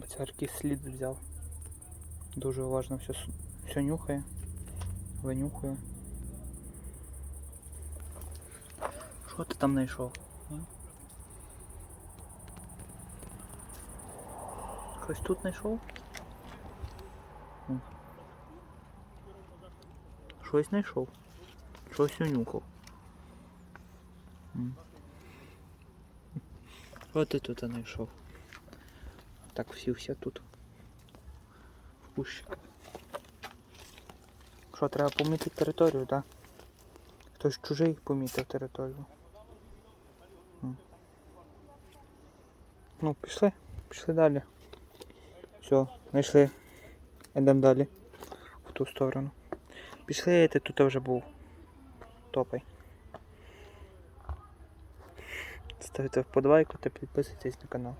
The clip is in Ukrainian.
Царкий слід взяв. Дуже уважно все, все нюхає, винюхує. Що ти там знайшов? а? Щось тут знайшов? Щось знайшов. Щось унюхав. Що ти тут знайшов? Так всівся тут. В кущик. Що, треба помити територію, так? Хтось чужий помітив територію. Ну, пішли, пішли далі. Все, знайшли. Йдемо далі. В ту сторону. Пішли, ти тут вже був. Топай. Ставте вподобайку та підписуйтесь на канал.